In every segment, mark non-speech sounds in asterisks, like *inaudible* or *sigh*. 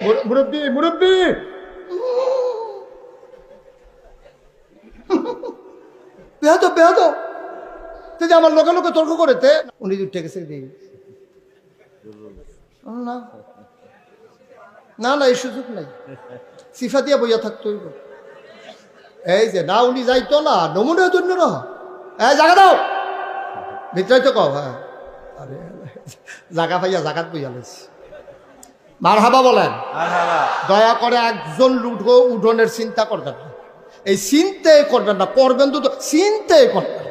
মুর- মুরব্বি মুরব্বি! বেহাতো বেহাতো! তুই যে আমার লোকে লোকে তর্ক করেতে, উনি উঠে গেছে। দিই না না, এই সুযোগ নাই। সিফা দিয়া বইয়া থাকতো এই যে, না, উনি যাইতো না নমুনা জন্য না। এই জায়গা দাও! ভিতরে তো কও হ্যাঁ। আরে, জাগা পাইয়া জাগাত বইয়া লইছি। মার হাবা বলেন দয়া করে একজন লুঠো উঠোনের চিন্তা করবেন না। এই চিন্তে করবেন না করবেন তো চিন্তে করবেন।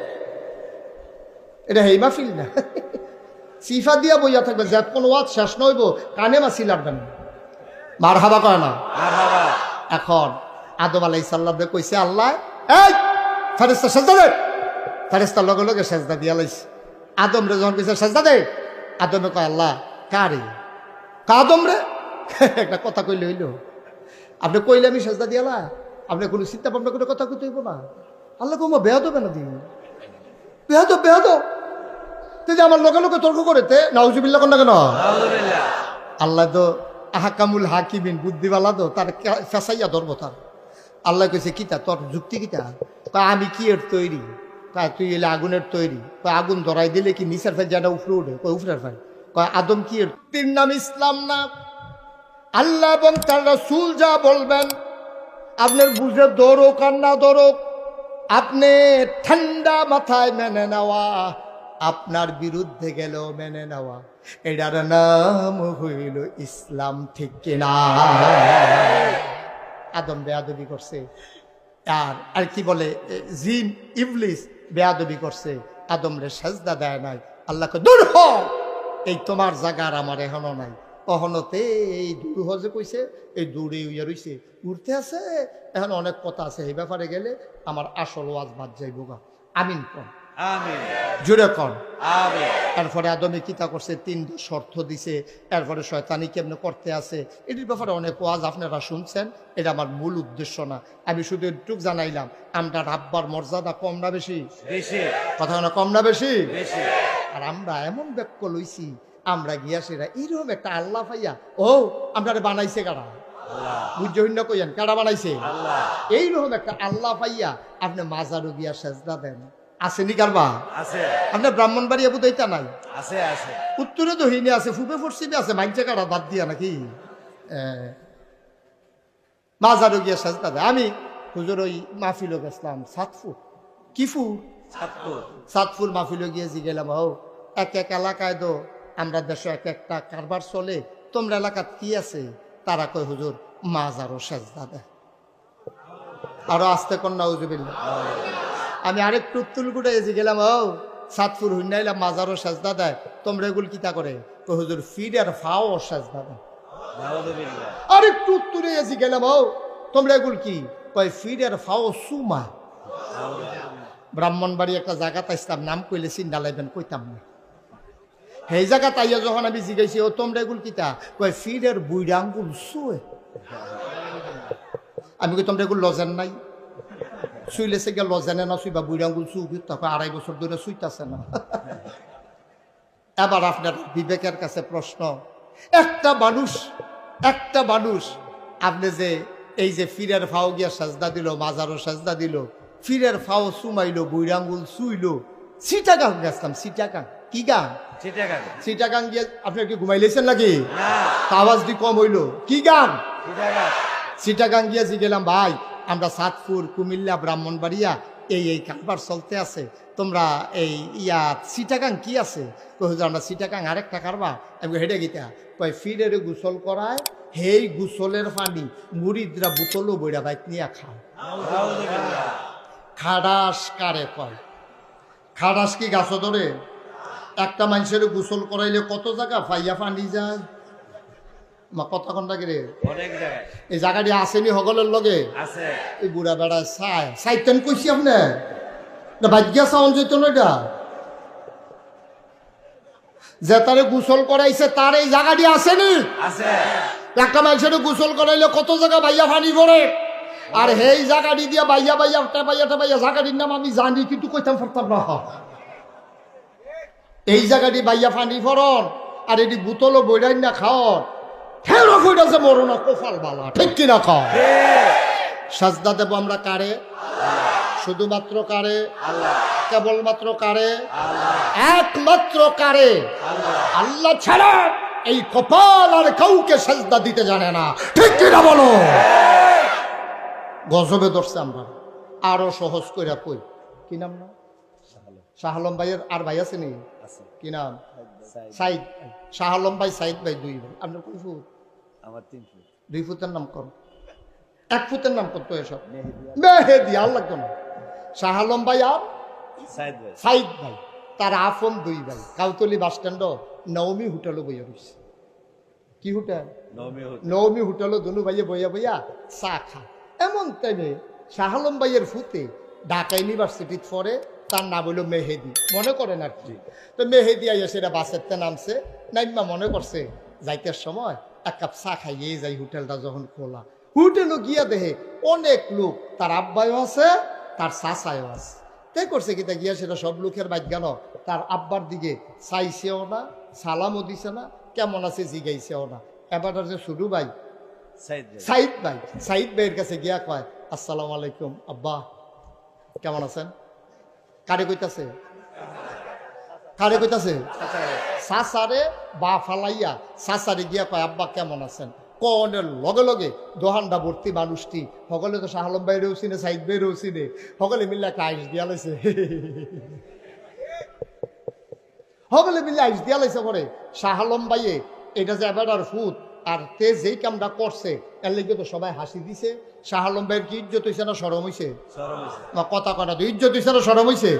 এটা হেই মাহফিল না। সিফা দিয়া বইয়া থাকবে যে কোন ওয়াজ শেষ নইব কানে মাসি লাগবেন না। মার হাবা করে না এখন আদম আলাই সাল্লাম কইছে আল্লাহ এই ফেরেস্তা সেজদা দে। ফেরেস্তার লগে লগে সেজদা দিয়া লাইছে। আদম রে যখন কইছে সেজদা দে? আদমে কয় আল্লাহ কারে? কাদম রে একটা কথা কইলে হইল। আপনি কইলে আমি সেজদা দিয়ালা আপনি কোনো চিন্তা ভাবনা করে কথা কইতে হইব না। আল্লাহ কমা বেয়া দেবে না দিন? তো বেয়া তো তুই যে আমার লোকে লোকে তর্ক করেতে নাউজুবিল্লা কোন কেন? আল্লাহ তো আহাকামুল হাকিমিন, বুদ্ধিওয়ালা তো, তার কে- ফেসাইয়া ধরবো তার। আল্লাহ কইছে, কিতা, তোর যুক্তি কিতা? আমি কি এর তৈরি? কয়, তুই এলে আগুনের তৈরি? আগুন ধরাই দিলে কি নিচের ফেল যেটা উপরে উঠে? কয়, উপরের ফেল কয়, আদম কি তিন নাম ইসলাম না। আল্লাহ এবং তার রাসূল যা বলবেন, আপনার বুঝে দৌড়ক আর না দৌড়ক আপনি ঠান্ডা মাথায় মেনে নেওয়া, আপনার বিরুদ্ধে গেলেও মেনে নেওয়া। এটার নাম হইল ইসলাম, ঠিক কিনা আদম বেয়াদবি করছে। আর আর কি বলে জিন, ইবলিস বেয়াদবি করছে। আদম রে সেজদা দেয় নাই। আল্লাহকে দূর হ! এই তোমার জাগার আমার এখনও নাই। অহনতে এই দূর হ যে কইছে এই দূরে উইয়া রইছে উঠতে আছে এখন অনেক কথা আছে এই ব্যাপারে গেলে আমার আসল ওয়াজ বাদ যাইব গা। আমিন কন আমিন। জুড়ে কন আমিন। এরপরে আদমে কিতা করছে তিনটা শর্ত দিছে এরপরে শয়তানি কেমনে করতে আছে এটির ব্যাপারে অনেক ওয়াজ আপনারা শুনছেন এটা আমার মূল উদ্দেশ্য না। আমি শুধু একটু জানাইলাম আমরা রাব্বার মর্যাদা কম না বেশি? বেশি। কথা না কম না বেশি? বেশি। আর আমরা এমন ব্যাপ্য লইছি আমরা গিয়া সেরা এইরকম একটা আল্লাহ পাইয়া ও আমরা বানাইছে কারা? কইয়েন কারা বানাইছে? এইরকম একটা আল্লাহ পাইয়া আপনি মাজারও গিয়া সেজদা দেন। আসেনি কারবা? আছে। আপনার ব্রাহ্মণবাড়ি এবু দইতা নাই? আছে আছে। উত্তরে তো হিনে আছে ফুপে পশ্চিমে আছে মাইনচে কাটা বাদ দিয়া নাকি? মাজারও গিয়া সাজদা দেয়। আমি হুজুর ওই মাহফিল গেছিলাম সাতফুর কিফু সাতফুর মাহফিল গিয়ে গেলাম হও এক এক এলাকায় তো আমরা দেশে এক একটা কারবার চলে তোমরা এলাকাত কি আছে? তারা কয় হুজুর মাজারও সাজদা দেয়। আরও আসতে কন্যা উজুবিল্লা আমি আরেকটু তুলগুড়ে এসে গেলাম ও সাতপুর হুন্নাইলাম মাজারও সাজদা দেয় তোমরা এগুলো কিতা করে? কই হুজুর ফিড আর ফাও সাজদা দেয়। আরেকটু উত্তরে এসে গেলাম ও তোমরা এগুলো কি? কয় ফিড আর ফাও সুমা। ব্রাহ্মণবাড়ি একটা জায়গা তাইছিলাম নাম কইলে চিন্তা লাইবেন কইতাম না। সেই জায়গা তাইয়া যখন আমি জিগাইছি ও তোমরা এগুলো কিতা? কয় ফিড আর বুইরা আঙ্গুল সুয়ে আমি কই, তোমরা এগুলো লজেন নাই? শুইলেছে গিয়ে লজেনে না শুইবা বুড়ি আঙ্গুল চুপ তখন আড়াই বছর ধরে শুইতাছে না। এবার আপনার বিবেকের কাছে প্রশ্ন, একটা মানুষ একটা মানুষ, আপনি যে এই যে ফিরের ফাও গিয়া সাজদা দিল, মাজারও সাজদা দিল ফিরের ফাও সুমাইলো বুড়ি আঙ্গুল শুইলো সিটাগাং গেছিলাম সিটাগাং কি গান চিটাগাং সিটাগাং গিয়ে আপনি কি ঘুমাইলেছেন নাকি? না। তা আওয়াজ দি কম হইল। কি গান চিটাগাং গিয়েছি গেলাম ভাই আমরা সাতপুর কুমিল্লা ব্রাহ্মণবাড়িয়া এই এই কারবার চলতে আছে। তোমরা এই ইয়া চিটাগাং কি আছে? হুজুর আমরা চিটাগাং আরেকটা কারবার। আমি হেঁটে গিতা। কয় ফিরের গোসল করায় হেই গোসলের পানি মুড়িদরা বোতলও বইরা বাইক নিয়ে নাউযুবিল্লাহ খাডাস কারে কয়? খাডাস কি গাছ ধরে? একটা মানুষের গোসল করাইলে কত জায়গা ফাইয়া পানি যায়? মা কথা কন্যা রে? অনেক জায়গায়। এই জায়গাটি আসেনি সকলের লগে? আছে। এই বুড়া বেড়া চাই চাইতেন কইছি আপনি? না ভাগ্যা চাউন যেত না এটা? যে তারে গোসল করাইছে তার এই জায়গাটি আসেনি? আছে। একটা মানুষের গোসল করাইলে কত জায়গা ভাইয়া ফানি পড়ে? আর সেই জায়গাটি দিয়ে বাইয়া বাইয়া টেপাইয়া টেপাইয়া জায়গাটির নাম আমি জানি, কিন্তু কইতাম পারতাম না। এই জায়গাটি বাইয়া ফানি ফরন, আর এটি বোতলও বইরাই না খাওয়ার। ফেরো ফুটেছে মরো না কোফাল বালা, ঠিক কিনা কর সাজদা দেব আমরা কারে? শুধুমাত্র কারে? কেবলমাত্র কারে? একমাত্র কারে? আল্লাহ ছাড়া এই কপাল আর কাউকে সাজদা দিতে জানে না, ঠিক কিনা বলো? গজবে ধরছে আমরা। আরও সহজ করে কই। কি নাম না? শাহ আলম ভাইয়ের আর ভাই আছে নি? কি নাম। সাইদ শাহ আলম ভাই সাইদ ভাই দুই ভাই। আপনার কোন ফুট? আমার তিন ফুট। দুই ফুটের নাম কর। এক ফুটের নাম করতো এসব। মেহেদি আর লাগতো না। শাহ আলম ভাই আর সাইদ ভাই। তার আফম দুই ভাই। কাউতলি বাস স্ট্যান্ড নবমী হোটেলও বইয়া রয়েছে কি হোটেল? নবমী হোটেলও দুনু ভাইয়ে বইয়া বইয়া চা খা। এমন টাইমে শাহ আলম ভাইয়ের ফুতে ঢাকা ইউনিভার্সিটিত পড়ে, তার নাম হইল মেহেদি। মনে করেন আর কি? তো মেহেদি আইয়া সেটা বাসেরতে নামছে, নাইমা মনে করছে, যাইতে সময়, এক কাপ চা খাইয়ে যাই হোটেলটা যখন খোলা। হোটেলও গিয়া দেহে অনেক লোক, তার আব্বাইও আছে, তার চাচাইও আছে। তাই করছে কিতা গিয়া সেটা সব লোকের বাইক গেল, তার আব্বার দিকে চাইছেও না, সালামও দিছে না, কেমন আছে জিগাইছেও না। এবার যে শুধু ভাই সাইদ ভাই। সাইদ ভাইয়ের কাছে গিয়া কয়, আসসালামু আলাইকুম, আব্বা, কেমন আছেন? কারে কইতাছে? কারে কইতাছে? সাসারে বা ফালাইয়া সাসারে গিয়া কয়, আব্বা, কেমন আছেন? কনের লগে লগে দোহানটা ভর্তি মানুষটি, সকলে তো শাহ আলম ভাইয়েরও চিনে, সাইদ ভাইয়েরও চিনে, সকলে মিলে একটা আইস দিয়া লাইছে। সকলে মিলে আইস দিয়া লাইছে পরে। শাহ আলম ভাইয়ে, এটা যে এবার আর ফুট আর তে যেই কামটা করছে এর লেগে তো সবাই হাসি দিছে। শাহ আলম ভাইয়ের কি ইজ্জত হইছে না সরম হইছে? হয়েছে না কথা কথা তো ইজ্জত হইছে না সরম হইছে?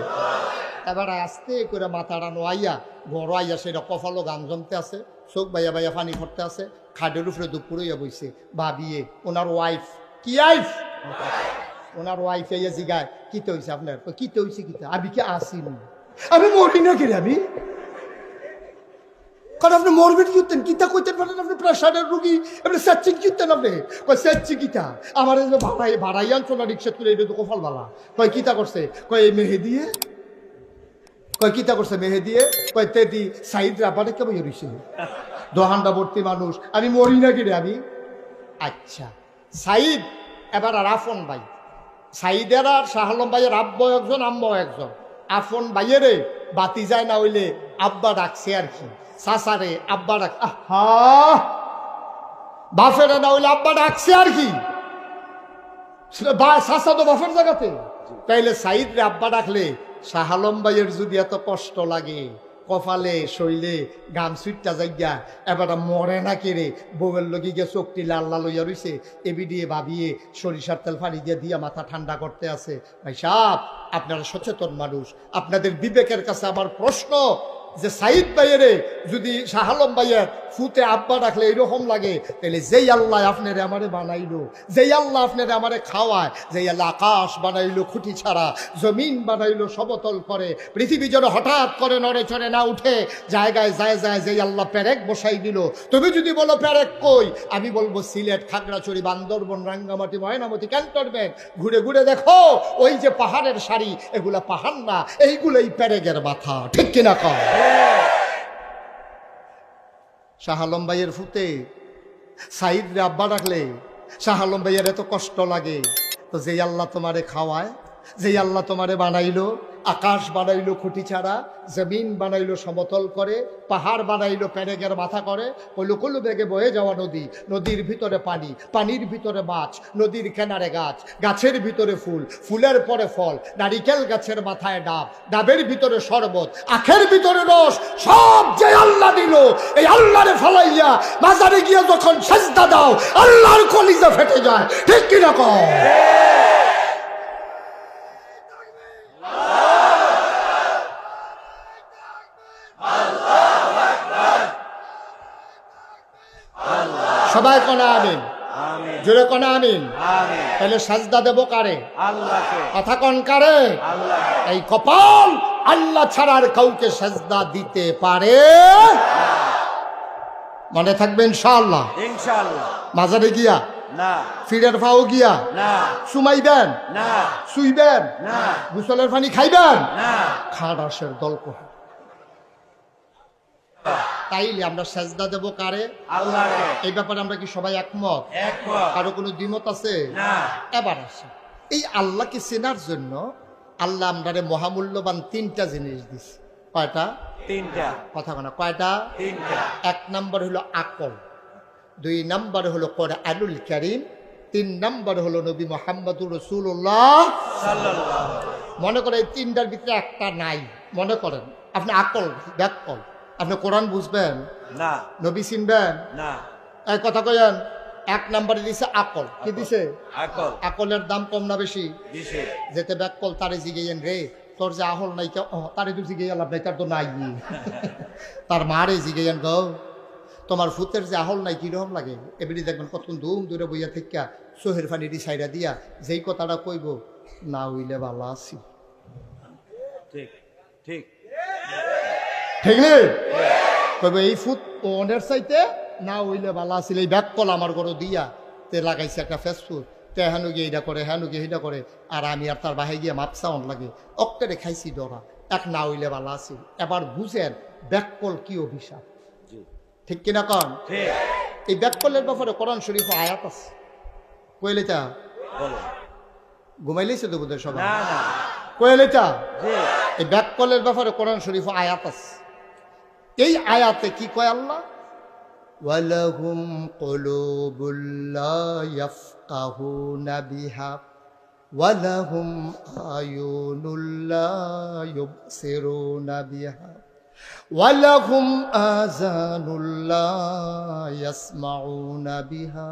এবার আস্তে করে মাথাটা নোয়াইয়া ঘর আইয়া সেটা কফালো গান জমতে আছে চোখ বাইয়া বাইয়া পানি করতে আছে খাটের উপরে দুপুরইয়া বইছে ভাবিয়ে ওনার ওয়াইফ কি আইফ ওনার ওয়াইফ ইয়া জিগায় কিতে হইছে আপনার? কই, কিতে হইছে কিতে? আমি কি আসিনি। আমি মরি না কিরে আমি? কারণ আপনি মরবেন কিতেন কিতা কইতেন পারেন আপনি প্রেশারের রুগী, আপনি সাচ্চিং কিতেন আপনি? কই সাচ্চি কিতা আমার এই যে ভাড়াই ভাড়াই আনছো না রিক্সা তুলে, এটা তো কফল বালা কয় কিতা করছে। কয়, এই মেহে দিয়ে কয় কিতা করছে মেহে দিয়ে কয় তে দি সাইদ রাবারে কেমন রইছে দোহানটা ভর্তি মানুষ। আমি মরি না কিরে আমি? আচ্ছা। সাইদ, এবার আর আফন ভাই। সাইদের আর শাহলম ভাইয়ের আব্বা একজন আম্মাও একজন। আফন বাইরে বাতি যায় না হইলে আব্বা ডাকছে আর কি। সাসারে আব্বা ডাক হা বাফেরে না হইলে আব্বা ডাকছে আর কি। সাসা তো বাফের জায়গাতে। তাইলে সাইদ রে আব্বা ডাকলে শাহালম ভাইয়ের যদি এত কষ্ট লাগে কপালে শৈলে গান সুইটটা যাইয়া এবার মরে না কেড়ে বউয়ের লগি গিয়ে চোখটি লাল লাল হইয়া রইছে। এবি দিয়ে ভাবিয়ে সরিষার তেল ফাড়ি দিয়ে দিয়া মাথা ঠান্ডা করতে আছে। ভাই সাপ আপনারা সচেতন মানুষ। আপনাদের বিবেকের কাছে আমার প্রশ্ন যে সাইদ ভাইয়েরে যদি শাহালম ভাইয়ের ফুতে আব্বা রাখলে এরকম লাগে, তাহলে যেই আল্লাহ আপনার আমারে বানাইলো, যেই আল্লাহ আপনার আমারে খাওয়ায়, যেই আল্লাহ আকাশ বানাইলো খুঁটি ছাড়া, জমিন বানাইলো সমতল করে, পৃথিবী যেন হঠাৎ করে নড়ে চড়ে না উঠে, জায়গায় যায় যায় যেই আল্লাহ প্যারেক বসাই দিল। তুমি যদি বলো প্যারেক কই? আমি বলব, সিলেট, খাগড়াছড়ি, বান্দরবন, রাঙ্গামাটি, ময়নামতি, ক্যান্টনমেন্ট। ঘুরে ঘুরে দেখো, ওই যে পাহাড়ের সারি, এগুলা পাহাড় না, এইগুলোই প্যারেগের মাথা, ঠিক কিনা কর শাহ আলম ভাইয়ের ফুতে সাইদ রে আব্বা ডাকলে শাহ আলম ভাইয়ের এত কষ্ট লাগে। তো যেই আল্লাহ তোমারে খাওয়ায়, যেই আল্লাহ তোমারে বানাইলো আকাশ বানাইলো খুঁটি ছাড়া, জমিন বানাইলো সমতল করে, পাহাড় বানাইলো প্যারেগের মাথা করে কলু কলু বেগে বয়ে যাওয়া নদী, নদীর ভিতরে পানি, পানির ভিতরে মাছ, নদীর কেনারে গাছ, গাছের ভিতরে ফুল, ফুলের পরে ফল, নারিকেল গাছের মাথায় ডাব, ডাবের ভিতরে শরবত, আখের ভিতরে রস, সব যে আল্লাহ দিল, এই আল্লাহরে ফলাইয়া বাজারে গিয়ে যখন সেজদা দাও, আল্লাহর কলিজা ফেটে যায়। ঠিক কীরকম সবাই কনা আমিন। জোরে কনা আমিন। তাহলে সাজদা দেব কারে? কথা কন কারে? এই কপাল আল্লাহ ছাড়ার কাউকে সাজদা দিতে পারে? মনে থাকবে ইনশাআল্লাহ। মাজারে গিয়া? ফিরের ফাও গিয়া? না। সুমাইবেন? না। শুইবেন? না। গুসলের পানি খাইবেন? না। খাড়াসের গল্প তাইলে আমরা সেজদা দেব কারে? এই ব্যাপারে আমরা কি সবাই একমত? কারও কোনো দ্বিমত আছে? এবার আসে। এই আল্লাহকে চেনার জন্য আল্লাহ আমরারে মহামূল্যবান তিনটা জিনিস দিছে। কয়টা? তিনটা। কথা বলা কয়টা? তিনটা। এক নম্বর হলো আকল। দুই নম্বর হলো কোরআনুল করিম। তিন নম্বর হলো নবী মোহাম্মদুর রসুল্লাহ মনে করেন এই তিনটার ভিতরে একটা নাই। মনে করেন। আপনি আকল ব্যাকল। আপনি কোরআন বুঝবেন? না। নবী চিনবেন? না। এই কথা কয়েন এক নম্বরে দিছে আকল। কি দিছে? আকল। আকলের দাম কম না বেশি? দিছে। যেতে ব্যাকল তারে জিগেয়েন রে তোর যে আহল নাই তারে তো জিগে লাভ নাই তার তো নাই। *laughs* তার মারে জিগেয়েন গো তোমার ফুতের যে আহল নাই কীরকম লাগে? এমনি দেখবেন কত ধুম দূরে বইয়া থেকে সোহের ফানিটি সাইডা দিয়া যেই কথাটা কইব না হইলে ভালো আছি। ঠিক ঠিক। ঠিক তবে এই ফুট ওনের চাইতে না হইলে ভালো আছিল এই ব্যাক কল আমার ঘরে দিয়া তে লাগাইছে একটা ফেসবুক তে হেন গিয়ে এইটা করে হেন গিয়ে এইটা করে আর আমি আর তার বাহে গিয়ে মাপসা অন লাগে। অক্কেরে খাইছি ডরা এক না হইলে ভালো আছিল। এবার বুঝেন ব্যাক কল কি অভিশাপ। ঠিক কিনা? কন এই ব্যাক কলের ব্যাপারে কোরআন শরীফ আয়াত আছে। কইলে তা বলো। ঘুমাইলেছে তো বোধহয় সবাই? না না। কইলে তা এই ব্যাককলের ব্যাপারে কোরআন শরীফ আয়াত আছে। এই আয়াতে কি কয় আল্লাহ? ওয়ালাহুম কলুবুল্লা ইয়াফকাহুনা বিহা ওয়ালাহুম আয়ুনুল্লা ইউবসিরুনা বিহা ওয়ালাহুম আযানুল্লা ইয়াসমাউনা বিহা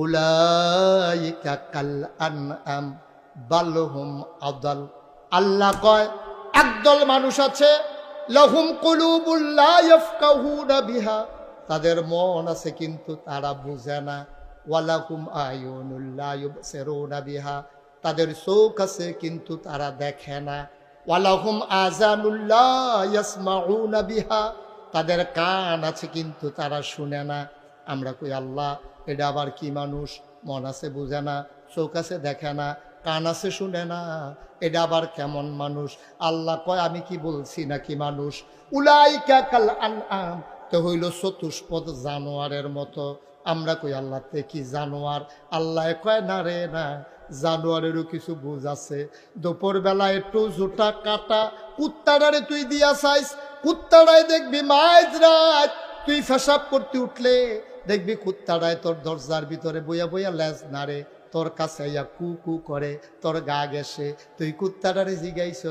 উলাইকা কাল আনআম বালহুম আদাল। আল্লাহ কয়, একদল মানুষ আছে লহুম বিহা। তাদের মন আছে কিন্তু তারা বুঝে না। ওয়ালাহুম আয়ুনুল্লা ইউবসিরুনা বিহা। তাদের চোখ আছে কিন্তু তারা দেখে না। ওয়ালাহুম আজানুল্লাহ বিহা। তাদের কান আছে কিন্তু তারা শুনে না। আমরা কই, আল্লাহ, এটা আবার কি মানুষ? মন আছে বুঝে না, চোখ আছে দেখে না। কান আছে শুনে না, এটা আবার কেমন মানুষ? আল্লাহ কয়, আমি কি বলছি নাকি মানুষ? উলাইকা কাল আনআম। তো হইল চতুষ্পদ জানোয়ারের মতো। আমরা কই, আল্লাহ তে কি জানোয়ার? আল্লাহ কয়, না রে, না। জানোয়ারেরও কিছু বুঝ আছে। দুপুর বেলা একটু জোটা কাটা, কুত্তাটারে তুই দিয়া চাইস। কুত্তাটায় দেখবি মাঝ রাত। তুই ফেসাব করতে উঠলে দেখবি কুত্তাটায় তোর দরজার ভিতরে বইয়া বইয়া লেজ নাড়ে। তোর কাছে ইয়া কু কু করে, তোর গা গেছে তুই কুত্তাটারে জিগাইছ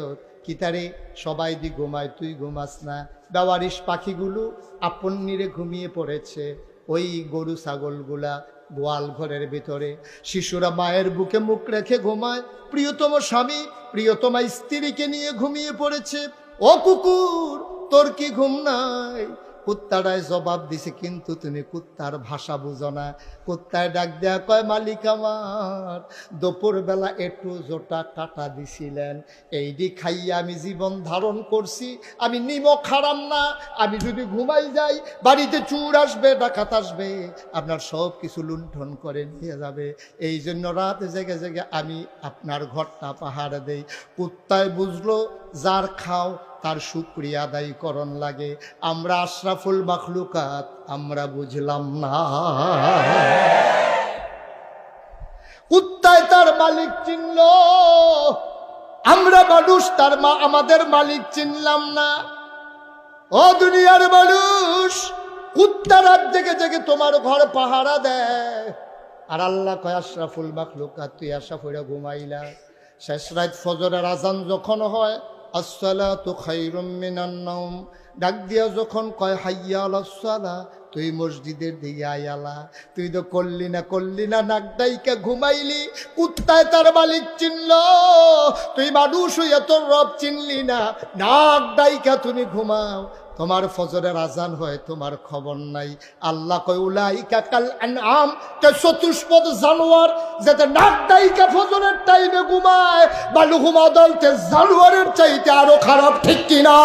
কি তারে সবাই দি ঘুমায়, তুই ঘুমাস না। বেওয়ারিশ পাখিগুলো আপন নিরে ঘুমিয়ে পড়েছে। ওই গরু ছাগলগুলা গোয়াল ঘরের ভিতরে। শিশুরা মায়ের বুকে মুখ রেখে ঘুমায়। প্রিয়তম স্বামী প্রিয়তমা স্ত্রীকে নিয়ে ঘুমিয়ে পড়েছে। ও কুকুর, তোর কি ঘুম নাই? কুত্তাটায় জবাব দিছে, কিন্তু তুমি কুত্তার ভাষা বুঝো না। কুত্তায় ডাক দেয়া কয়, মালিক আমার দুপুর বেলা একটু জোটা কাটা দিছিলেন। এই দি খাইয়া আমি জীবন ধারণ করছি। আমি নিমক খারাম না। আমি যদি ঘুমাই যাই, বাড়িতে চুর আসবে, ডাকাত আসবে। আপনার সব কিছু লুণ্ঠন করে নিয়ে যাবে। এই জন্য রাত জেগে জেগে আমি আপনার ঘরটা পাহাড় দেই। কুত্তায় বুঝলো যার খাও, তার সুক্রিয়া আদায় করণ লাগে। আমরা আশরাফুল মাখলুকাত, আমরা বুঝলাম না। কুত্তায় তার মালিক চিনল, আমরা মানুষ, তার মা আমাদের মালিক চিনলাম না। ও দুনিয়ার মানুষ কুত্তা রাত জেগে জেগে তোমার ঘর পাহারা দেয়। আর আল্লাহ কয়, আশরাফুল মাখলুকাত, তুই আশা ফইরা ঘুমাইলা। শেষ রাত ফজরের আজান যখন হয় আসসালাতু তো মিনান নাওম। ডাক দিয়া যখন কয়, হাইয়া আলাসসালা তুই মসজিদের দিকে আয়ালা তুই তো করলি না করলি না নাকডাইকে ঘুমাইলি। কুত্তায় তার মালিক চিনল। তুই মানুষ হইয়া তোর রব চিনলি না। নাক ডাইকা তুমি ঘুমাও। তোমার ফজরের আজান হয়, তোমার খবর নাই। আল্লাহ আম তে চতুষ্পদ জানোয়ার যাতে নাক ডাইকা ফজরের টাইমে ঘুমায় বালু ঘুমা দলতে জানোয়ারের চাইতে আরও খারাপ, ঠিক কিনা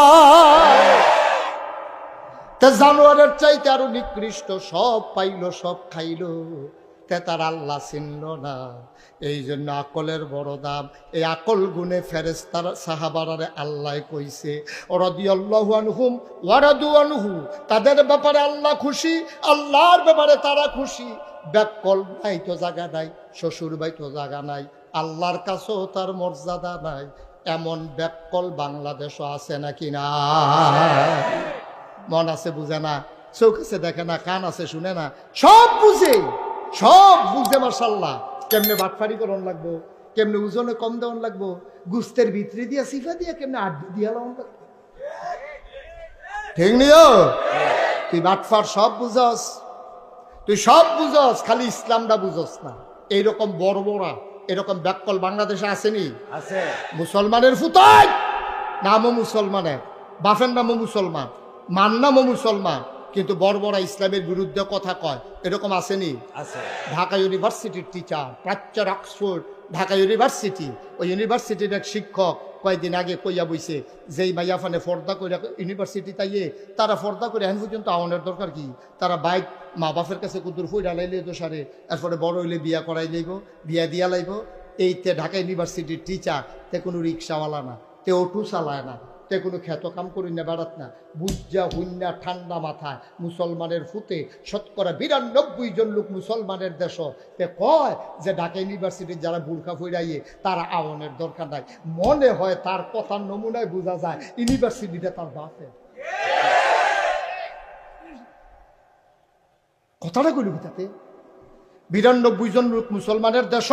তে জানোয়ারের চাইতে আরও নিকৃষ্ট, সব পাইলো, সব খাইলো, তে তার আল্লাহ চিনল না। এই জন্য আকলের বড় দাম, এই আকল গুণে ফেরেস্তার সাহাবারারে আল্লাহ কইছে তাদের ব্যাপারে আল্লাহ খুশি, আল্লাহর ব্যাপারে তারা খুশি। ব্যাকল নাই তো জায়গা নাই, শ্বশুর বাই তো জায়গা নাই, আল্লাহর কাছেও তার মর্যাদা নাই, এমন ব্যাকল বাংলাদেশও আছে নাকি না? মন আছে বুঝে না, চোখ আছে দেখে না, কান আছে শুনে না, সব বুঝে সব বুঝে মার্শাল্লাহ কেমনে বাটফারি করন লাগবো? কেমনে ওজনে কম দেওয়ান লাগবো? গুস্তের ভিতরে দিয়া সিফা দিয়া কেমনে আড্ডি দিয়া লাগান লাগবো? ঠিক নিও তুই বাটফার সব বুঝস। তুই সব বুঝস খালি ইসলামটা বুঝস না। এইরকম বড় বড়া এরকম ব্যাককল বাংলাদেশে আসেনি? আছে। মুসলমানের ফুতাই! নামও মুসলমানের বাফের নামও মুসলমান মান নামও মুসলমান। কিন্তু বড় ইসলামের বিরুদ্ধে কথা কয়। এরকম আসেনি। ঢাকা ইউনিভার্সিটির টিচার প্রাচ্যের অক্সফোর্ড ঢাকা ইউনিভার্সিটি ওই ইউনিভার্সিটির এক শিক্ষক কয়েকদিন আগে কইয়া বইছে যেই মাইয়াফানে ফর্দা করে ইউনিভার্সিটি তাইয়ে তারা ফর্দা করে এখন পর্যন্ত আওয়ানোর দরকার কি? তারা বাইক মা বাপের কাছে কুদুর ফুইরা লাইলে দোষারে এরপরে বড় হইলে বিয়া করাই লইব বিয়া দিয়া লাইব। এইতে ঢাকা ইউনিভার্সিটির টিচার তে কোনো রিক্সাওয়ালা না তে অটো চালায় না তে কোনো খ্যাত কাম করি না, বেড়াত না। বুজ্জা হুন্না ঠান্ডা মাথায়। মুসলমানের ফুতে শতকরা বিরানব্বই জন লোক মুসলমানের দেশ। তে কয় যে ঢাকা ইউনিভার্সিটির যারা বুর্খা ফুরাইয়ে, তারা আওয়ানের দরকার নাই। মনে হয় তার কথার নমুনায় বোঝা যায়, ইউনিভার্সিটিটা তার বাপের। কথাটা কইলি তাতে বিরানব্বই জন লোক মুসলমানের দেশ,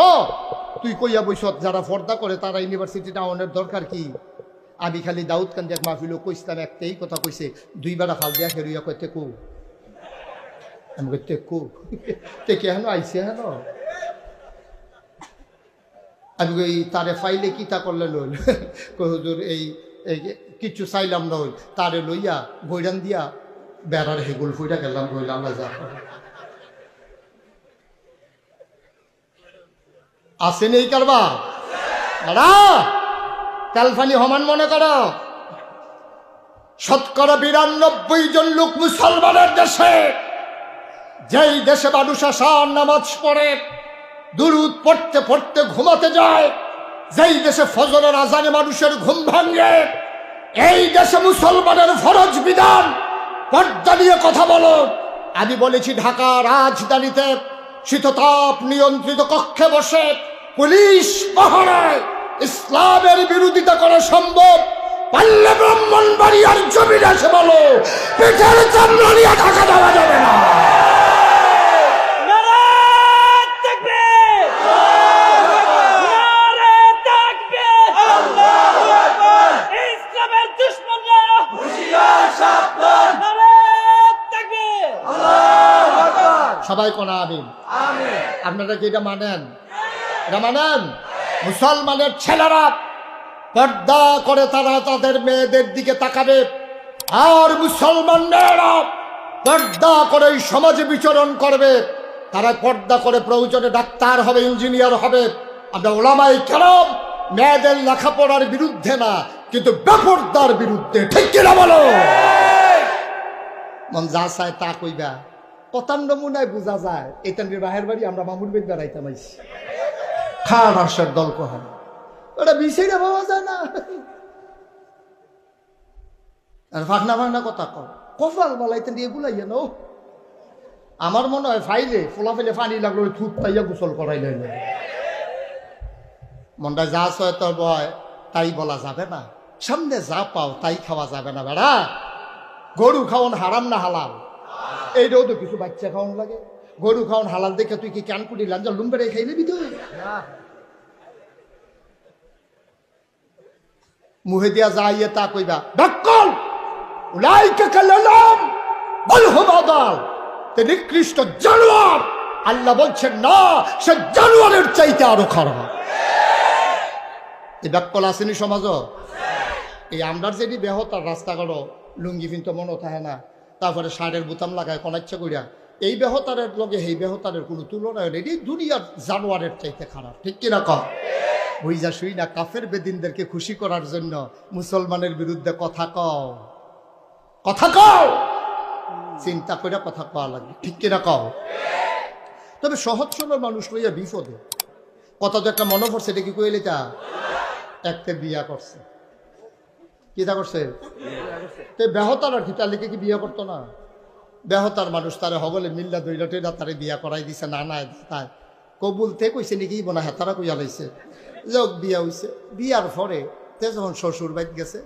তুই কইয়া বইস যারা ফর্দা করে, তারা ইউনিভার্সিটিটা আওয়ানের দরকার কি? আমি খালি দাউদ কান্দি এক মাহফিল কইসলাম একটাই কথা কইছে দুইবার ফাল দিয়া হেরুইয়া কই তেকু আমি কই তেকু তেকে হেন আইসে হেন। আমি কই, তারে ফাইলে কি তা করলে লইল? কই, হুজুর, এই কিচ্ছু চাইলাম না হই তারে লইয়া বৈরান দিয়া, বেড়ার হেগুল ফুইটা গেলাম কইলাম আল্লাহ যা। আসেন এই কারবা দাঁড়া! তেলফানি হমান মনে করো? শতকরা বিরানব্বই জন লোক মুসলমানের দেশে, যেই দেশে মানুষ আসার নামাজ পড়ে, দুরুদ পড়তে পড়তে ঘুমাতে যায়, যেই দেশে ফজরের আজানে মানুষের ঘুম ভাঙে, এই দেশে মুসলমানের ফরজ বিধান। পর্দা নিয়ে কথা বলো। আমি বলেছি, ঢাকা রাজধানীতে শীততাপ নিয়ন্ত্রিত কক্ষে বসে পুলিশ পাহারায় ইসলামের বিরোধিতা করা সম্ভব। পাল্লে ব্রাহ্মণ বাড়ি আর জমিন আছে বলো। পেটের চামড়া নিয়ে ঢাকা দেওয়া যাবে না! সবাই কোনা আমিন। আপনারা কি এটা মানেন? এটা মানেন? মুসলমানের ছেলেরা পর্দা করে তারা তাদের মেয়েদের দিকে তাকাবে। আর মুসলমান মেয়েরা পর্দা করে সমাজে বিচরণ করবে। তারা পর্দা করে প্রয়োজনে ডাক্তার হবে, ইঞ্জিনিয়ার হবে। আমরা ওলামাই কেন মেয়েদের লেখাপড়ার বিরুদ্ধে না, কিন্তু বেপর্দার বিরুদ্ধে। ঠিক কিনা বলো? মন যা চায় তা কইবা। কথার নমুনায় বোঝা যায় এটা বাহের বাড়ি আমরা মামুর বেদ বেড়াইতাম আইসি খান হাসের দল কহান ওটা বিষয়টা পাওয়া যায় না। আর ফাঁকনা ফাঁকনা কথা কর কফাল বলাইতে দিয়ে বুলাইয়া নো আমার মনে হয় ফাইলে, ফোলা ফেলে পানি লাগল, ওই থুত তাইয়া গোসল করাই লইল। মনটা যা সয় তোর বয়, তাই বলা যাবে না। সামনে যা পাও, তাই খাওয়া যাবে না বেড়া। গরু খাওয়ান হারাম না হালাল। এইটাও তো কিছু বাচ্চা খাওয়ান লাগে। গরু খাওয়ান হালাল দেখে তুই কি ক্যান কুটি লাঞ্জা লুম্বেড়ে খাই নিবি তুই মুহে দিয়া যাইয়ে তা কইবা, ডাক্কল, উলাইকে কালালাম, বল হুমাদাল তে নিকৃষ্ট জানোয়ার। আল্লাহ বলছেন, না, সে জানোয়ারের চাইতে আরও খারাপ। এই ডাক্কল আসেনি সমাজ এই আমরার যেটি বেহতার রাস্তাঘাট লুঙ্গি কিন্তু মনে থাকে না। তারপরে শাড়ের বোতাম লাগায় কনাচ্ছা করিয়া এই বেহতারের লগে এই বেহতারের কোনো তুলনা না এটি দুনিয়ার জানোয়ারের চাইতে খারাপ। ঠিক কিনা কম বুঝা শুই না কাফের বেদিনদেরকে খুশি করার জন্য মুসলমানের বিরুদ্ধে কথা কও। কথা কও! চিন্তা করে কথা কওয়া লাগবে। ঠিক কিনা কও? তবে সহজ সরল মানুষ লইয়া বিপদে। কথা তো একটা মনে পড়ছে এটা কি কইলে তা একটা বিয়া করছে। কি তা করছে? তে বেহতার আর কি তার লিখে কি বিয়ে করতো না? বেহতার মানুষ তারে হগলে মিল্লা দইলা টইলা তারে বিয়া করাই দিছে না না তাই। কবুল তে কইছে নাকি বনা হেতারা কইয়া লাইছে। যাক বিয়া হইছে। বিয়ার পরে তে যখন শ্বশুর বাইত গেছে,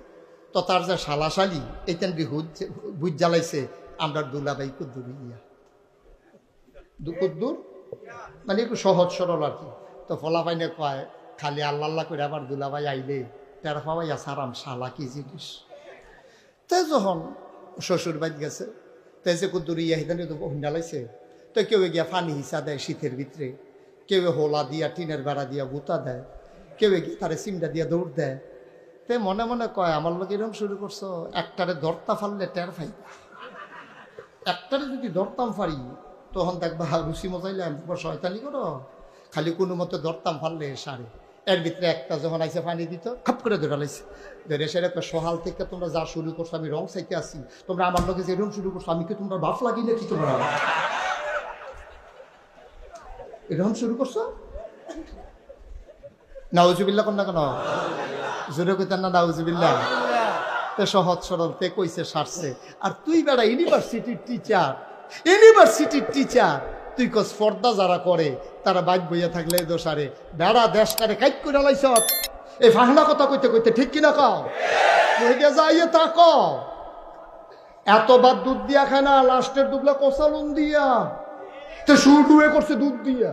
তো তার যে শালাশালি এইতেন বিহুদ বুঝ জ্বালাইছে, আমরা দুলাবাই কুদ্দুর ইয়া। কুদ্দুর? মানে একটু সহজ সরল আর কি। তো ফলাফাইনে কয়, খালি আল্লাহ করে আবার দুলাভাই আইলে, টেরা পাওয়াইয়া সারাম শালা কি জিনিস? তে যখন শ্বশুর বাড়ি গেছে তে যে কুদ্দুরি ইয়াহিদানি তো হুন্ডালাইছে তো কেউ গিয়া ফানি হিসা দেয় শীতের ভিতরে কেউ হোলা দিয়া টিনের বেড়া দিয়া গুতা দেয় কেউ গিয়ে তারে সিমটা দিয়া দৌড় দেয় তে মনে মনে কয় আমার লোক এরকম শুরু করছ একটারে দরতা ফাললে টের ফাইবা একটারে যদি দরতাম পারি তখন দেখবা রুচি মজাইলে আমি শয়তানি করো খালি কোনো মতে দরতাম ফাললে সারে এর ভিতরে একটা যখন আইসে পানি দিত, খাপ করে ধরে লাইছে। ধরে সেটা সহাল থেকে তোমরা যা শুরু করছ, আমি রং চাইতে আসি। তোমরা আমার লোকে যে রং শুরু করছ, আমি কি তোমরা বাপ লাগি নাকি তোমরা? এরকম শুরু করছ? নাউজুবিল্লা কন্যা কেন? জোরে কইতেন না নাউজুবিল্লা তে সহজ সরল, তে কইছে সারছে। আর তুই বেড়া ইউনিভার্সিটির টিচার ইউনিভার্সিটির টিচার তুই কস স্পর্ধা যারা করে, তারা বাইক বইয়া থাকলে দোষারে বেড়া দেশটারে কাইট করে লাইছ। এই ফাহনা কথা কইতে কইতে ঠিক কিনা কও? কইকে যাইয়ে তা কও। এতবার দুধ দিয়া খায় না, লাস্টের দুবলা কষালুন দিয়া। তো সুর ডুয়ে করছে দুধ দিয়া।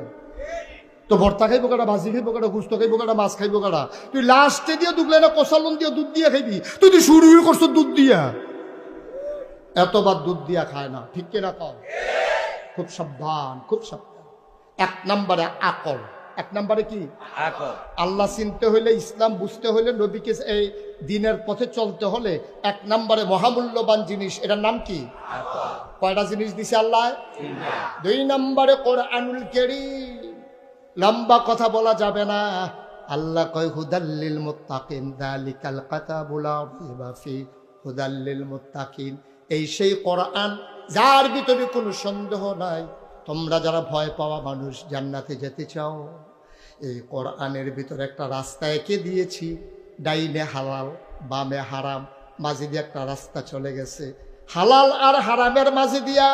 তো ভর্তা খাইবো কাটা ভাজি খাইবো কাটা গুস্ত খাইবো কাটা মাছ খাইবো কাটা তুই লাস্টে দিয়ে দুগলে না কষালন দিয়ে দুধ দিয়ে খাইবি? তুই তুই শুরু করছ দুধ দিয়া। এতবার দুধ দিয়া খায় না, ঠিক কিনা কম খুব সাবধান খুব সাবধান। এক নম্বরে আকল। এক নম্বরে কি? আল্লাহ চিনতে হইলে ইসলাম বুঝতে হইলে নবীকে এই দিনের পথে চলতে হলে এক নম্বরে মহামূল্যবান জিনিস এটার নাম কি? কয়টা জিনিস দিছে আল্লাহ? দুই নম্বরে কোরআনুল কেরি লম্বা কথা বলা যাবে না। আল্লাহ কয় হুদাল্লিল মুত্তাকিন দালিকাল কাতাবুল ফি হুদাল্লিল মুত্তাকিন। এই সেই কোরআন যার ভিতরে কোনো সন্দেহ নাই, তোমরা যারা ভয় পাওয়া মানুষ, জান্নাতে যেতে চাও। এই কোরআনের ভিতরে একটা রাস্তা এঁকে দিয়েছি। ডাইনে হালাল, বামে হারাম, মাঝে দিয়ে একটা রাস্তা চলে গেছে। হালাল আর হারামের মাঝে দিয়া,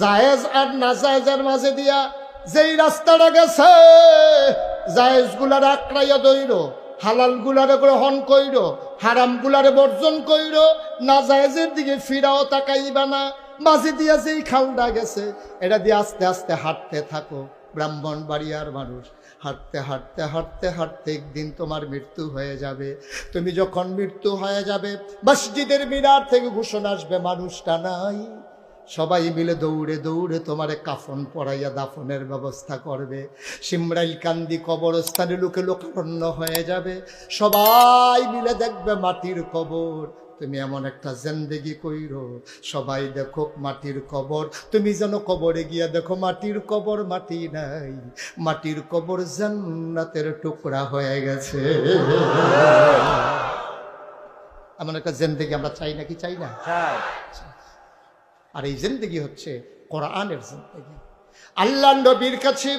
জায়েজ আর নাজায়েজের মাঝে দিয়া যেই রাস্তাটা গেছে জায়েজগুলার আঁকড়াইয়া দইর হালাল গুলারে গ্রহণ কইর হারাম গুলারে বর্জন কইর নাজায়েজের দিকে ফিরাও তাকাইবা না। মাঝে দিয়া যেই খালটা গেছে, এটা দিয়ে আস্তে আস্তে হাঁটতে থাকো, ব্রাহ্মণ বাড়িয়ার মানুষ। হাঁটতে হাঁটতে হাঁটতে হাঁটতে একদিন তোমার মৃত্যু হয়ে যাবে। তুমি যখন মৃত্যু হয়ে যাবে, মসজিদের মিনার থেকে ঘোষণা আসবে, মানুষটা নাই। সবাই মিলে দৌড়ে দৌড়ে তোমারে কাফন পরাইয়া দাফনের ব্যবস্থা করবে। সিমরাইল কান্দি কবরস্থানে লোকে লোকারণ্য হয়ে যাবে। সবাই মিলে দেখবে মাটির কবর। তুমি এমন একটা জেন্দেগি কইরো। সবাই দেখো মাটির কবর। তুমি যেন কবরে গিয়া দেখো মাটির কবর মাটি নাই। মাটির কবর জান্নাতের টুকরা হয়ে গেছে। এমন একটা জেন্দেগি আমরা চাই নাকি চাই না? আর এই জিন্দগি হচ্ছে কোরআনের জিন্দগি। আল্লাহ নবীর কাছে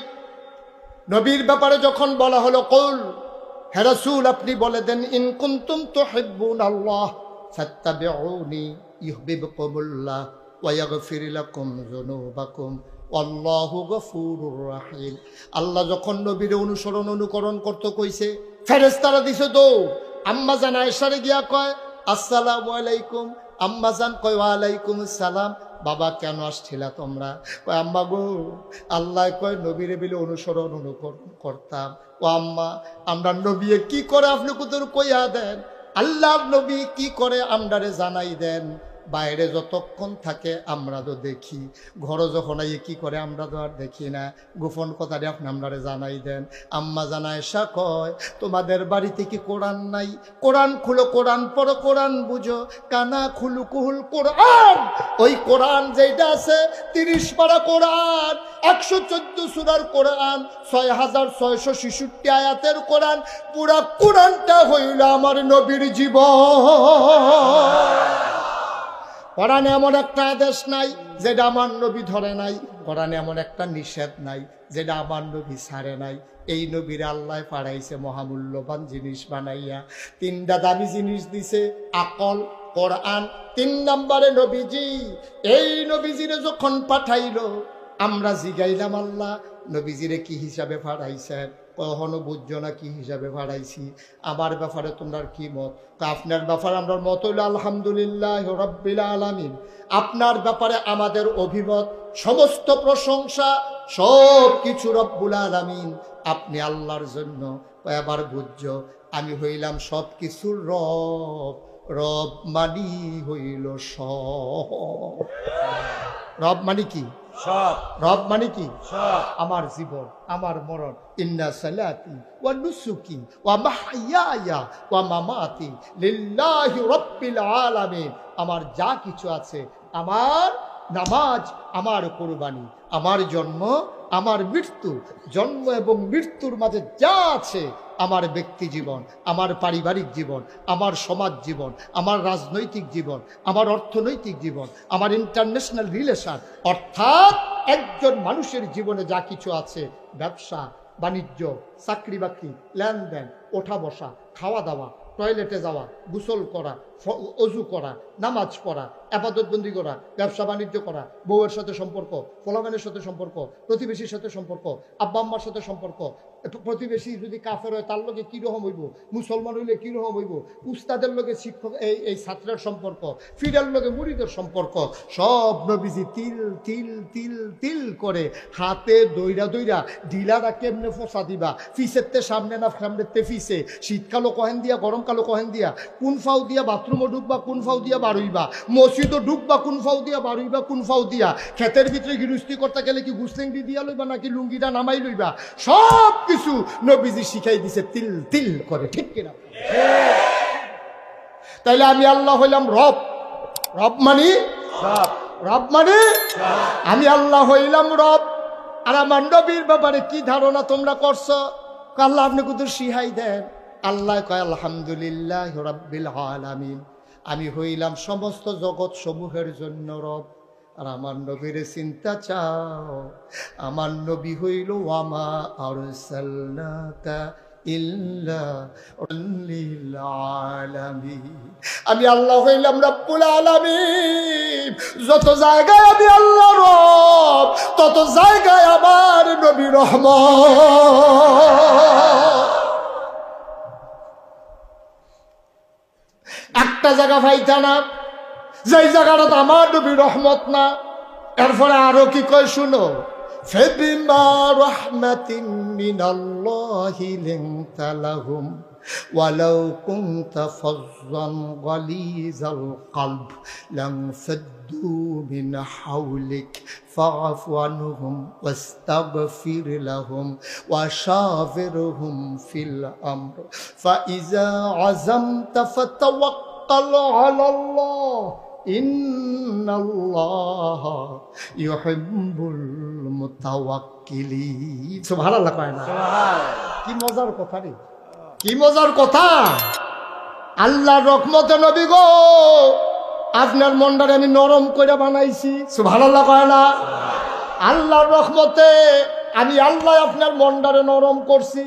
নবীর ব্যাপারে যখন বলা হলো কৌল হেরাসুল আপনি বলে দেন ইন কুন্তুম তো হেব্বুন আল্লাহ আল্লাহু যখন নবীর অনুসরণ অনুকরণ করতে কইছে, ফেরেশতারা দিছে, দৌড়। আম্মা জান আয়েশারে গিয়া কয়, আসসালামু আলাইকুম। আম্মা জান কয়, ওয়ালাইকুম সালাম বাবা, কেন আসছিলা তোমরা? কয়, আম্মা গো, আল্লাহ কয়, নবীর বিলে অনুসরণ অনুকরণ করতাম। ও আম্মা, আমরা নবী কি করে আপনি কুতুর কইয়া দেন? আল্লাহর নবী কি করে আমরারে জানাই দেন? বাইরে যতক্ষণ থাকে আমরা তো দেখি। ঘরে যখন আইয়ে কি করে আমরা তো আর দেখি না। গোপন কথাটি আপনি আমরারে জানাই দেন। আম্মা জানায় সা কয়, তোমাদের বাড়িতে কি কোরআন নাই? কোরআন খুলো, কোরআন পড়ো, কোরআন বুঝো। কানা খুলু কুহুল কোরআন। ওই কোরআন যেটা আছে, তিরিশ পারা কোরআন, একশো চোদ্দ সুরার কোরআন, ছয় হাজার ছয়শো ছেষট্টি আয়াতের কোরআন, পুরা কোরআনটা হইল আমার নবীর জীবন। কোরআনে এমন একটা আদেশ নাই, যেটা আমার নবী ধরে নাই। কোরআনে এমন একটা নিষেধ নাই, যেটা আমার নবী ছাড়ে নাই। এই নবীর আল্লাহ পাড়াইছে মহামূল্যবান জিনিস বানাইয়া। তিনটা দামি জিনিস দিছে, আকল, কোরআন। তিন নম্বরে নবীজি, এই নবীজিরে যখন পাঠাইলো, আমরা জিগাইলাম আল্লাহ, নবীজিরে কি হিসাবে পাঠাইছেন? কখনো বুঝছ না কি হিসাবে ভাড়াইছি আমার ব্যাপারে তোমরা কি মত? আপনার ব্যাপারে আমরা মত হইল আলহামদুলিল্লাহ রব্বিল আলামিন। আপনার ব্যাপারে আমাদের অভিমত, সমস্ত প্রশংসা সব কিছু রব্বুল আলামিন। আপনি আল্লাহর জন্য এবার বুঝছ? আমি হইলাম সব কিছুর রব। রব মানি হইল সব। রব মানে কি? রব মানে কি? আমার জীবন আমার মরণ। ইন্না সালাতি ওয়া নুসুকি ওয়া মাহইয়ায়া ওয়া মামাতি লিল্লাহি রাব্বিল আলামিন। আমার যা কিছু আছে আমার নামাজ আমার কোরবানি আমার জন্ম আমার মৃত্যু, জন্ম এবং মৃত্যুর মাঝে যা আছে আমার ব্যক্তি জীবন, আমার পারিবারিক জীবন, আমার সমাজ জীবন, আমার রাজনৈতিক জীবন, আমার অর্থনৈতিক জীবন, আমার ইন্টারন্যাশনাল রিলেশন অর্থাৎ একজন মানুষের জীবনে যা কিছু আছে, ব্যবসা, বাণিজ্য, চাকরি বাকরি, লেনদেন, ওঠা বসা, খাওয়া দাওয়া টয়লেটে যাওয়া, গোসল করা অজু করা, নামাজ পড়া আপাততবন্দি করা, ব্যবসা বাণিজ্য করা, বউয়ের সাথে সম্পর্ক ফলাফানের সাথে সম্পর্ক, প্রতিবেশীর সাথে সম্পর্ক, আব্বা আম্মার সাথে সম্পর্ক প্রতিবেশী যদি কাফের হয়, তার লগে কীরকম হইব? মুসলমান হইলে কীরকম হইব? উস্তাদের লগে শিক্ষক, এই এই ছাত্রের সম্পর্ক, ফিরার লগে মুড়িদের সম্পর্ক, সব নবীজি তিল তিল তিল তিল করে হাতে দইরা দইরা ঢিলারা কেমনে ফসা দিবা? ফিসেরতে সামনে না সামনেতে ফিসে? শীতকালও কহেন দিয়া, গরমকালও কহেন দিয়া, কোন ফাউ দিয়া বাথরুমও ঢুকবা, কোন ফাউ দিয়া বাড়ইবা? মসজিদও ঢুকবা কোন ফাউ দিয়া বাড়ইবা কোন ফাউ দিয়া ক্ষেতের ভিতরে গৃহস্থী করতে গেলে কি গুসলেঙ্গি দিয়া লইবা নাকি লুঙ্গিটা নামাই লইবা? সব কিছু নবীজি শিখাই দিছে তিল তিল করে ঠিক কিনা? তাইলে আমি আল্লাহ হইলাম রব। রব মানি? রব। মানে? আমি আল্লাহ হইলাম রব। আর আমার নবীর ব্যাপারে কি ধারণা তোমরা করছ? আল্লাহ আপনি কুতুর সিহাই দেন। আল্লাহ কয় আলহামদুলিল্লাহ রব্বিল আলামিন। আমি হইলাম সমস্ত জগৎ সমূহের জন্য রব। আর আমার নবীর চিন্তা চাও। আমার নবী হইল, ওয়ামা আর আমি আল্লাহ হইলাম রব্বুল আলামিন। যত জায়গায় আমি আল্লাহ রব, তত জায়গায় আমার নবী রহমান একটা জায়গা পাইতা না যেই জায়গাটা আমার রহমত না এরপরে আরও কি কয় শুনো? فبما رحمة من الله لنت لهم ولو كنت فظا غليظ القلب لانفضوا من حولك فاعف عنهم واستغفر لهم وشاورهم في الأمر فإذا عزمت فتوكل على الله কি মজার কথা রে। কি মজার কথা। আল্লাহ রকমত নবী গো আপনার মন্ডারে আমি নরম করে বানাইছি। সুভানাল্লাহ কয় না। আল্লাহর রহমতে আমি আল্লাহ আপনার মন্ডারে নরম করছি।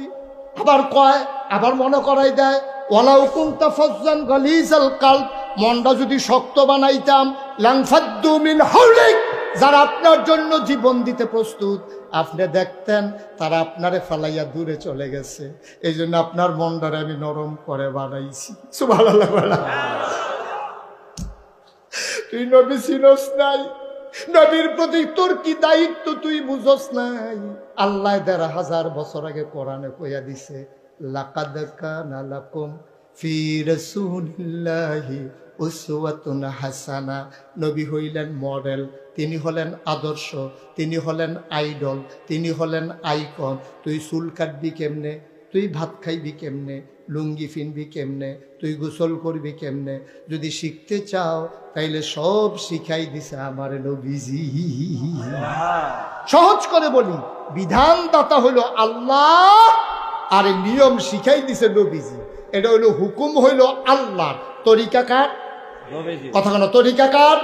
আবার কয় আবার মনে করাই দেয় ওলাউকুন্তা ফজান গলিজাল কাল মনটা যদি শক্ত বানাইতাম, লাংফাদ্দু হাউলিক যারা আপনার জন্য জীবন দিতে প্রস্তুত, আপনি দেখতেন তারা আপনারে ফালাইয়া দূরে চলে গেছে। এই জন্য আপনার মনটারে আমি নরম করে বানাইছি। তুই নবী চিনস নাই। নবীর প্রতি তোর কি দায়িত্ব তুই বুঝস নাই। আল্লাহ দেড় হাজার বছর আগে কোরআনে কইয়া দিছে, লাকাদ কানা লাকুম ফি রাসূলিল্লাহি উসওয়াতুন হাসানা। নবী হইলেন মডেল, তিনি হলেন আদর্শ, তিনি হলেন আইডল, তিনি হলেন আইকন। তুই চুল কাটবি কেমনে? তুই ভাত খাইবি কেমনে? লুঙ্গি ফিনবি কেমনে? তুই গোসল করবি কেমনে? যদি শিখতে চাও, তাইলে সব শিখাই দিছে আমার নবীজি। সহজ করে বলি বিধান বিধানদাতা হইল আল্লাহ, আর নিয়ম শিখাই দিছে নবীজি। এটা হইল হুকুম হইল আল্লাহ তরিকা কার নবীজি কথা কেন তরিকা কার